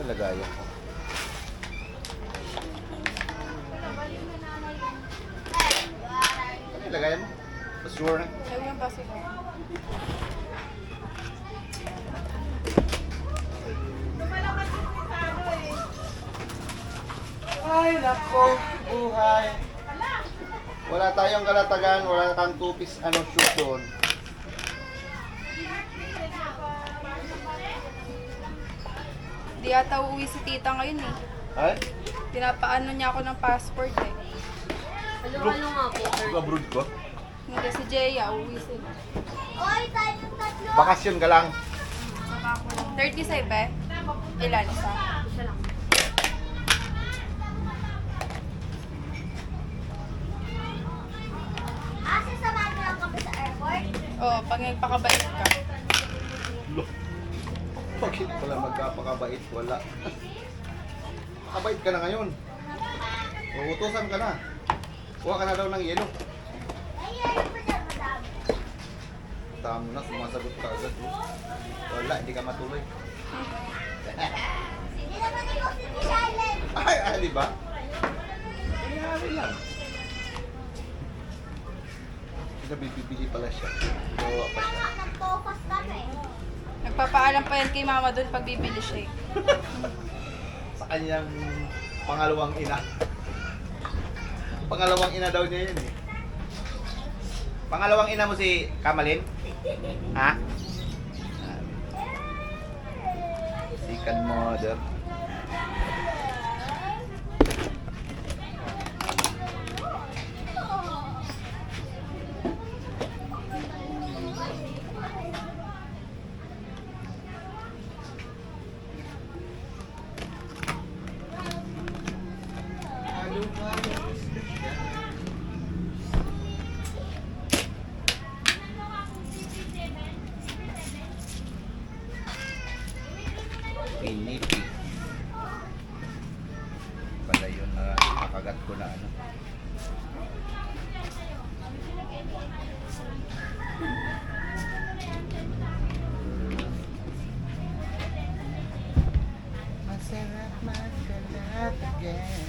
Nalagayan ko. Ano nilagayan mo? Mas sure na. Ayaw yung baso ko. Ay, nako, buhay. Wala tayong kalatagan, wala kang two-piece ano, shoot doon. Di ata uuwi si tita ngayon eh. Ay? Pinapaano niya ako ng passport eh. Ano-ano nga po, sir? Abroad ko? Hindi si Jeya, uuwi sila. Bakasyon ka lang. Ako lang. 37 eh. Ilan isa? Isa lang. Asa sa lang kami sa airport? Oo, pag nagpakabait ka. Lo. Bakit pala magkapakabait? Wala. Makabait ka na ngayon. Uutusan ka na. Kuha ka na daw ng yelo. Tama na, sumasagot ka agad. oh. Wala, hindi ka matuloy. Ay, ay, di ba? Nangyari lang. Nabibili pala siya. Gawa pa siya. Tama, nag-focus kami. Nagpapaalam pa yan kay mama doon pag bibili siya eh. Sa kanyang pangalawang ina. Pangalawang ina daw niya yun eh. Pangalawang ina mo si Kamalin? Ha? Second mother. Pinipi. Nakagat ko na ano. Masarap magkalat again.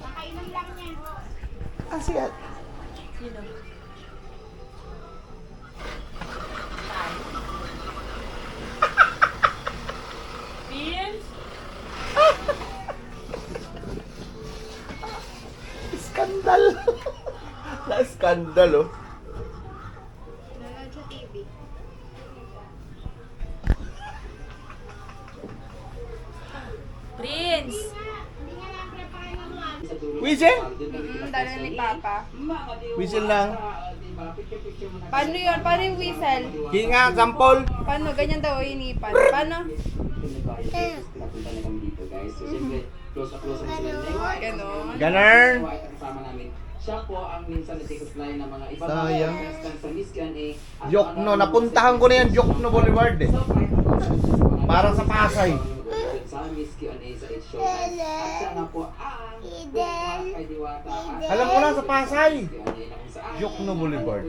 Nakainom lang niya. Ah, siya. Sino? Vince? Skandal. na skandal oh. Nanonood sa TV. Prince! Whistle? Dala ni Papa. Whistle lang. Paano yun? Paano yung whistle? Hinga, sampol. Paano? Ganyan daw inipan. Paano? Napunta na kami dito guys. So syempre, close up close up sila na Ganon. Ganern. kasama namin. Siya po ang minsan nagtikuslay ng mga iba Sayang. eh. ano- napuntahan ko na yan, Jokno Boulevard eh. Ako sa mga- Parang sa Pasay. Sa Miss Q&A sa It Show. At siya nga po ang Diwata. at- Alam ko na, sa Pasay. Jokno Boulevard.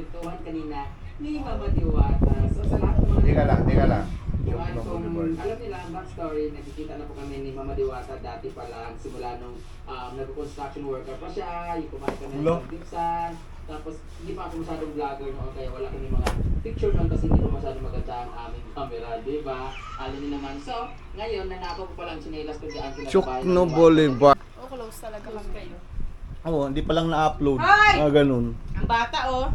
Teka lang, teka lang. Jokno kung alam nila ang backstory, nakikita na po kami ni Mama Diwata dati pa lang, simula nung um, nag-construction worker pa siya, yung kumain kami ng Dipsan, tapos hindi pa ako masyadong vlogger noon, kaya wala kami mga picture noon kasi hindi pa masyadong maganda ang aming camera, di ba? Alam niyo naman. So, ngayon, nanakaw ko pa lang sinelas kung diyan sila Jokno Boulevard. Oh, close talaga lang kayo. Oo, hindi pa lang na-upload. Ay! Ah, ganun. Ang bata, oh.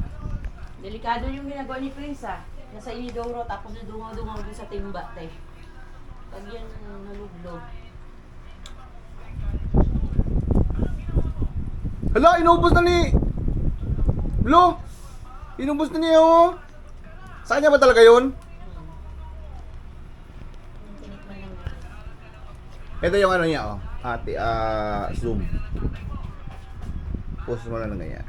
Delikado yung ginagawa ni Prince, ah. Nasa inidoro, tapos nadungaw-dungaw dun sa timba, te. Pag yan nalublog. Hala, inubos na ni... Lo! Inubos na niya oh. Saan niya ba talaga yun? Tinikman lang. Ito yung ano niya oh. Ate, ah, zoom. Post mo na lang ganyan.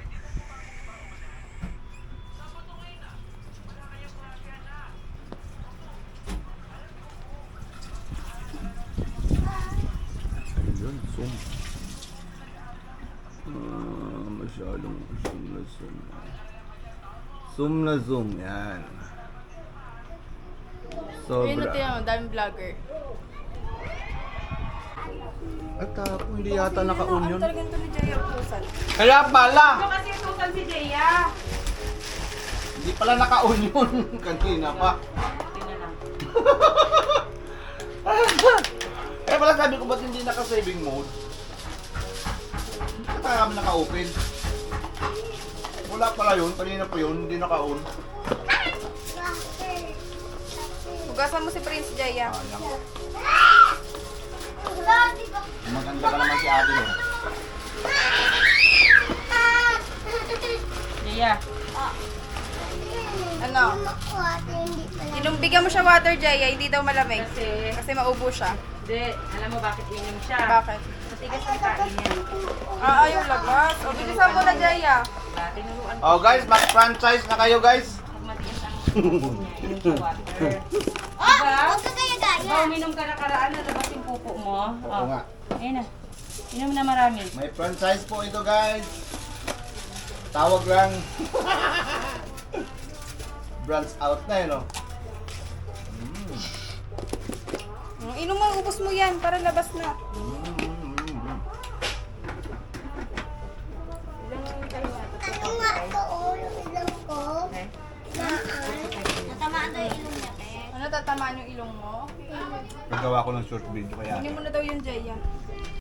Ayun, zoom. Ah, masyadong zoom na zoom. Zoom na zoom, yan. Ayun na Sobra. tiyan, daming vlogger. At tapo, hindi yata naka-on yun. Ano talagang ito ni Jaya utusan? Kaya pala! kasi utusan si Jaya. Hindi pala naka-on yun. Kanina pa. Kaya pala sabi ko, ba't hindi naka-saving mode? Kaya kami naka-open? Wala pala yun. Kanina pa yun. Hindi naka-on. Hugasan mo si Prince Jaya. Sayang. Maganda ka naman si ate yun. Jaya. Ano? Naku, ate, hindi pala. Inom, bigyan mo siya water, Jaya. Hindi daw malamig. Kasi, Kasi maubo siya. hindi, alam mo bakit inom siya? Bakit? Matigas ang kain niya. Ah, ayaw labas. O, bilisan mo na, Jaya. Diba? Tinuruan ko. Oh guys, mag-franchise na kayo guys. Pag matigas ang pupo niya, inom siya water. Oh, Diba? huwag ka kaya Diba, gaya. uminom ka nakaraan, nalabas yung pupo mo. Oo nga. Ayun na. Inom na marami. May franchise po ito guys. Tawag lang. Branch out na yun, no? Mm. Mm, Inom mo, ubos mo yan para labas na. Ano nga to, oh, yung ilong ko? Naan. Natamaan daw yung ilong niya, te. Ano, tatamaan yung ilong mo? Nagawa ko ng short video kaya. Hindi mo na daw yun, Jaya.